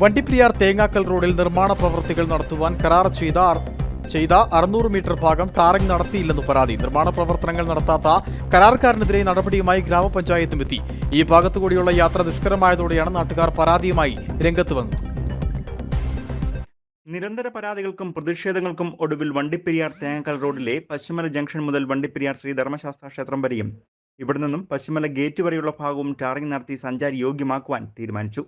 വണ്ടിപ്പെരിയാർ തേങ്ങാക്കൽ റോഡിൽ നിർമ്മാണ പ്രവൃത്തികൾ നടത്തുവാൻ കരാർ ചെയ്ത ചെയ്ത അറുന്നൂറ് മീറ്റർ ഭാഗം ടാറിംഗ് നടത്തിയില്ലെന്ന് പരാതി. നിർമ്മാണ പ്രവർത്തനങ്ങൾ നടത്താത്ത കരാർക്കാരനെതിരെ നടപടിയുമായി ഗ്രാമപഞ്ചായത്തും എത്തി. ഈ ഭാഗത്തുകൂടിയുള്ള യാത്ര ദുഷ്കരമായതോടെയാണ് നാട്ടുകാർ പരാതിയുമായി രംഗത്ത് വന്നത്. നിരന്തര പരാതികൾക്കും പ്രതിഷേധങ്ങൾക്കും ഒടുവിൽ വണ്ടിപ്പെരിയാർ തേങ്ങാക്കൽ റോഡിലെ പശ്ചിമല ജംഗ്ഷൻ മുതൽ വണ്ടിപ്പെരിയാർ ശ്രീ ധർമ്മശാസ്ത്ര ക്ഷേത്രം വരെയും. ഇവിടെ നിന്നും പശ്ചിമല ഗേറ്റ് വരെയുള്ള ഭാഗവും ടാറിംഗ് നടത്തി സഞ്ചാരി യോഗ്യമാക്കുവാൻ തീരുമാനിച്ചു.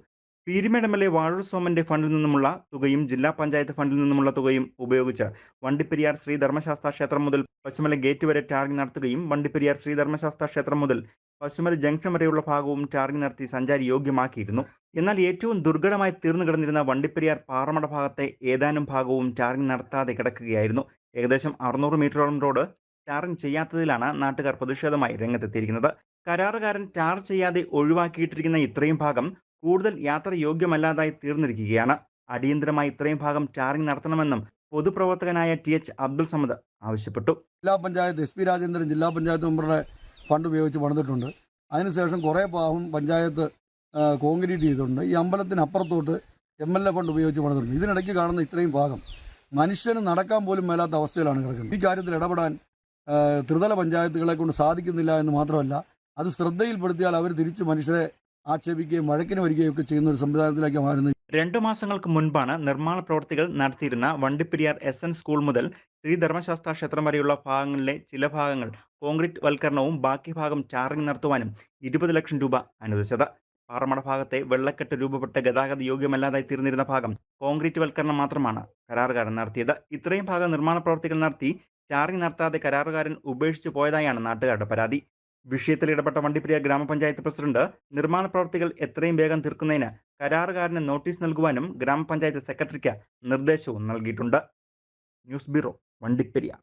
Peermade M L A Vazhoor സോമന്റെ ഫണ്ടിൽ നിന്നുമുള്ള തുകയും ജില്ലാ പഞ്ചായത്ത് ഫണ്ടിൽ നിന്നുമുള്ള തുകയും ഉപയോഗിച്ച് വണ്ടിപ്പെരിയാർ ശ്രീ ധർമ്മശാസ്ത്ര ക്ഷേത്രം മുതൽ പശ്ചിമല ഗേറ്റ് വരെ ടാറിംഗ് നടത്തുകയും വണ്ടിപ്പെരിയാർ ശ്രീ ധർമ്മശാസ്ത്ര ക്ഷേത്രം മുതൽ പശ്ചിമല ജംഗ്ഷൻ വരെയുള്ള ഭാഗവും ടാറിംഗ് നടത്തി സഞ്ചാരി യോഗ്യമാക്കിയിരുന്നു. എന്നാൽ ഏറ്റവും ദുർഘടമായി തീർന്നു കിടന്നിരുന്ന വണ്ടിപ്പെരിയാർ പാറമട ഭാഗത്തെ ഏതാനും ഭാഗവും ടാറിംഗ് നടത്താതെ കിടക്കുകയായിരുന്നു. ഏകദേശം അറുന്നൂറ് മീറ്ററോളം റോഡ് ടാറിംഗ് ചെയ്യാത്തതിലാണ് നാട്ടുകാർ പ്രതിഷേധമായി രംഗത്തെത്തിയിരിക്കുന്നത്. കരാറുകാരൻ ടാർ ചെയ്യാതെ ഒഴിവാക്കിയിട്ടിരിക്കുന്ന ഇത്രയും ഭാഗം കൂടുതൽ യാത്ര യോഗ്യമല്ലാതായി തീർന്നിരിക്കുകയാണ്. അടിയന്തരമായി ഇത്രയും ഭാഗം ടാറിംഗ് നടത്തണമെന്നും പൊതുപ്രവർത്തകനായ ടി എച്ച് അബ്ദുൾ സമദ് ആവശ്യപ്പെട്ടു. ജില്ലാ പഞ്ചായത്ത് എസ് പി രാജേന്ദ്രൻ ജില്ലാ പഞ്ചായത്ത് മെമ്പറുടെ ഫണ്ട് ഉപയോഗിച്ച് പണിതിട്ടുണ്ട്. അതിനുശേഷം കുറേ ഭാഗം പഞ്ചായത്ത് കോൺക്രീറ്റ് ചെയ്തിട്ടുണ്ട്. ഈ അമ്പലത്തിനപ്പുറത്തോട്ട് എം എൽ എ ഫണ്ട് ഉപയോഗിച്ച് പണിതിട്ടുണ്ട്. ഇതിനിടയ്ക്ക് കാണുന്ന ഇത്രയും ഭാഗം മനുഷ്യന് നടക്കാൻ പോലും മേലാത്ത അവസ്ഥയിലാണ് കിടക്കുന്നത്. ഈ കാര്യത്തിൽ ഇടപെടാൻ ത്രിതല പഞ്ചായത്തുകളെ കൊണ്ട് സാധിക്കുന്നില്ല എന്ന് മാത്രമല്ല അത് ശ്രദ്ധയിൽപ്പെടുത്തിയാൽ അവർ തിരിച്ച് മനുഷ്യരെ ആക്ഷേപിക്കുകയും വഴക്കിന് വരികയും ഒക്കെ ചെയ്യുന്ന ഒരു സംവിധാനത്തിലേക്ക് മാറുന്നത് രണ്ടു മാസങ്ങൾക്ക് മുൻപാണ് നിർമ്മാണ പ്രവൃത്തികൾ നടത്തിയിരുന്ന വണ്ടിപ്പെരിയാർ എസ് എൻ സ്കൂൾ മുതൽ ശ്രീ ധർമ്മശാസ്ത്ര ക്ഷേത്രം വരെയുള്ള ഭാഗങ്ങളിലെ ചില ഭാഗങ്ങൾ കോൺക്രീറ്റ് വൽക്കരണവും ബാക്കി ഭാഗം ടാറിംഗ് നടത്തുവാനും ഇരുപത് ലക്ഷം രൂപ അനുവദിച്ചത്. പാറമട ഭാഗത്തെ വെള്ളക്കെട്ട് രൂപപ്പെട്ട ഗതാഗത യോഗ്യമല്ലാതായി തീർന്നിരുന്ന ഭാഗം കോൺക്രീറ്റ് വൽക്കരണം മാത്രമാണ് കരാറുകാരൻ നടത്തിയത്. ഇത്രയും ഭാഗം നിർമ്മാണ പ്രവൃത്തികൾ നടത്തി ടാറിംഗ് നടത്താതെ കരാറുകാരൻ ഉപേക്ഷിച്ചു പോയതായാണ് നാട്ടുകാരുടെ പരാതി. വിഷയത്തിൽ ഇടപെട്ട വണ്ടിപ്രിയ ഗ്രാമപഞ്ചായത്ത് പ്രസിഡന്റ് നിർമ്മാണ പ്രവൃത്തികൾ എത്രയും വേഗം തീർക്കുന്നതിന് കരാറുകാരന് നോട്ടീസ് നൽകുവാനും ഗ്രാമപഞ്ചായത്ത് സെക്രട്ടറിക്ക് നിർദ്ദേശവും നൽകിയിട്ടുണ്ട്. News bureau Vandiperiyar.